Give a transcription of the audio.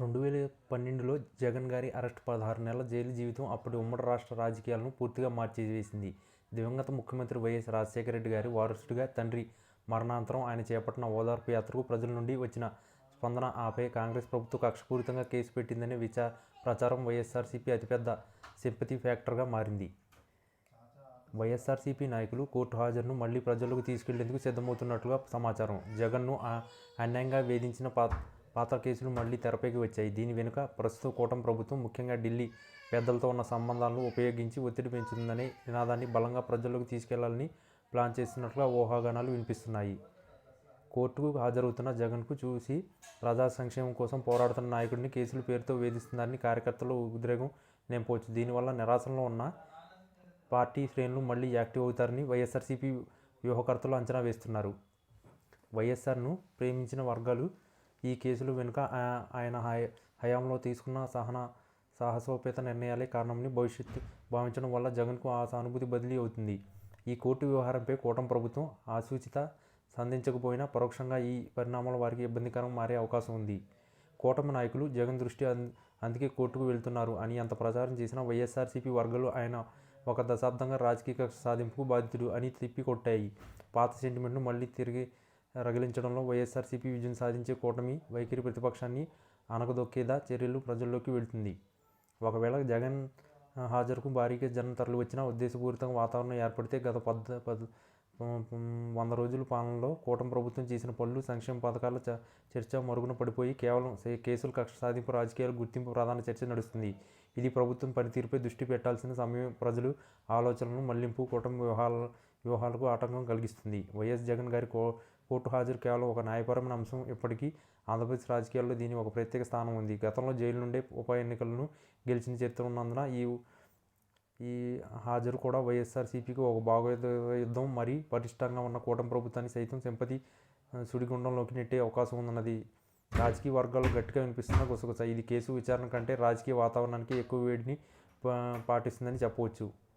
రెండు వేల పన్నెండులో జగన్ గారి అరెస్ట్ పదహారు నెలల జైలు జీవితం అప్పటి ఉమ్మడి రాష్ట్ర రాజకీయాలను పూర్తిగా మార్చివేసింది దివంగత ముఖ్యమంత్రి వైఎస్ రాజశేఖర రెడ్డి గారి వారసుడిగా తండ్రి మరణానంతరం ఆయన చేపట్టిన ఓదార్పు యాత్రకు ప్రజల నుండి వచ్చిన స్పందన ఆపై కాంగ్రెస్ ప్రభుత్వం కక్షపూరితంగా కేసు పెట్టిందనే విచా ప్రచారం వైఎస్ఆర్సీపీ అతిపెద్ద సింపతి ఫ్యాక్టర్గా మారింది. వైఎస్ఆర్సీపీ నాయకులు కోర్టు హాజరును మళ్ళీ ప్రజలకు తీసుకెళ్ళేందుకు సిద్ధమవుతున్నట్లుగా సమాచారం. జగన్ను అన్యాయంగా వేధించిన పా పాత కేసులు మళ్ళీ తెరపైకి వచ్చాయి. దీని వెనుక ప్రస్తుత కూటమి ప్రభుత్వం ముఖ్యంగా ఢిల్లీ పెద్దలతో ఉన్న సంబంధాలను ఉపయోగించి ఒత్తిడి పెంచుతుందనే నినాదాన్ని బలంగా ప్రజల్లోకి తీసుకెళ్ళాలని ప్లాన్ చేస్తున్నట్లుగా ఊహాగానాలు వినిపిస్తున్నాయి. కోర్టుకు హాజరవుతున్న జగన్కు చూసి ప్రజా సంక్షేమం కోసం పోరాడుతున్న నాయకుడిని కేసుల పేరుతో వేధిస్తున్నారని కార్యకర్తలు ఉద్రేగం నింపవచ్చు దీనివల్ల నిరాశలో ఉన్న పార్టీ శ్రేణులు మళ్ళీ యాక్టివ్ అవుతారని వైఎస్ఆర్సీపీ వ్యూహకర్తలు అంచనా వేస్తున్నారు. వైఎస్ఆర్ను ప్రేమించిన వర్గాలు ఈ కేసులు వెనుక ఆయన హయ- హయాంలో తీసుకున్న సహన సాహసోపేత నిర్ణయాలే కారణమని భవిష్యత్తు భావించడం వల్ల జగన్కు ఆ సానుభూతి బదిలీ అవుతుంది. ఈ కోర్టు వ్యవహారంపై కూటమి ప్రభుత్వం ఆసూచిత సంధించకపోయినా పరోక్షంగా ఈ పరిణామాలు వారికి ఇబ్బందికరం మారే అవకాశం ఉంది. కూటమి నాయకులు జగన్ దృష్టి అం- అందుకే కోర్టుకు వెళ్తున్నారు అని అంత ప్రచారం చేసిన వైఎస్ఆర్సీపీ వర్గాలు ఆయన ఒక దశాబ్దంగా రాజకీయ కక్ష సాధింపుకు బాధితుడు అని తిప్పి కొట్టాయి. పాత సెంటిమెంట్ను మళ్ళీ తిరిగి రగిలించడంలో వైఎస్ఆర్సీపీ విజయం సాధించే కూటమి వైఖరి ప్రతిపక్షాన్ని అనగదొక్కేదా చర్యలు ప్రజల్లోకి వెళ్తుంది. ఒకవేళ జగన్ హాజరుకు భారీగా జనం తరలి వచ్చిన ఉద్దేశపూరితంగా వాతావరణం ఏర్పడితే గత పద్ పద్ వంద రోజుల పాలనలో కూటమి ప్రభుత్వం చేసిన పనులు సంక్షేమ పథకాల చ- చర్చ మరుగున పడిపోయి కేవలం కేసులు కక్ష సాధింపు రాజకీయాలు గుర్తింపు ప్రధాన చర్చ నడుస్తుంది. ఇది ప్రభుత్వం పనితీరుపై దృష్టి పెట్టాల్సిన సమయం ప్రజలు ఆలోచనలను మళ్ళింపు కూటమి వ్యూహాల వ్యూహాలకు ఆటంకం కలిగిస్తుంది. వైఎస్ జగన్ గారి కో కోర్టు హాజరు కేవలం ఒక న్యాయపరమైన అంశం ఇప్పటికీ ఆంధ్రప్రదేశ్ రాజకీయాల్లో దీని ఒక ప్రత్యేక స్థానం ఉంది. గతంలో జైలు నుండే ఉప ఎన్నికలను గెలిచిన చరిత్ర ఉన్నందున ఈ ఈ హాజరు కూడా వైఎస్ఆర్సీపీకి ఒక భాగయుద్ధం మరి పటిష్టంగా ఉన్న కూటమి ప్రభుత్వాన్ని సైతం సింపతి సుడిగుండంలోకి నెట్టే అవకాశం ఉందన్నది రాజకీయ వర్గాలు గట్టిగా వినిపిస్తున్న గుసగుస. ఇది కేసు విచారణ కంటే రాజకీయ వాతావరణానికి ఎక్కువ వేడిని పా- పాటిస్తుందని చెప్పవచ్చు.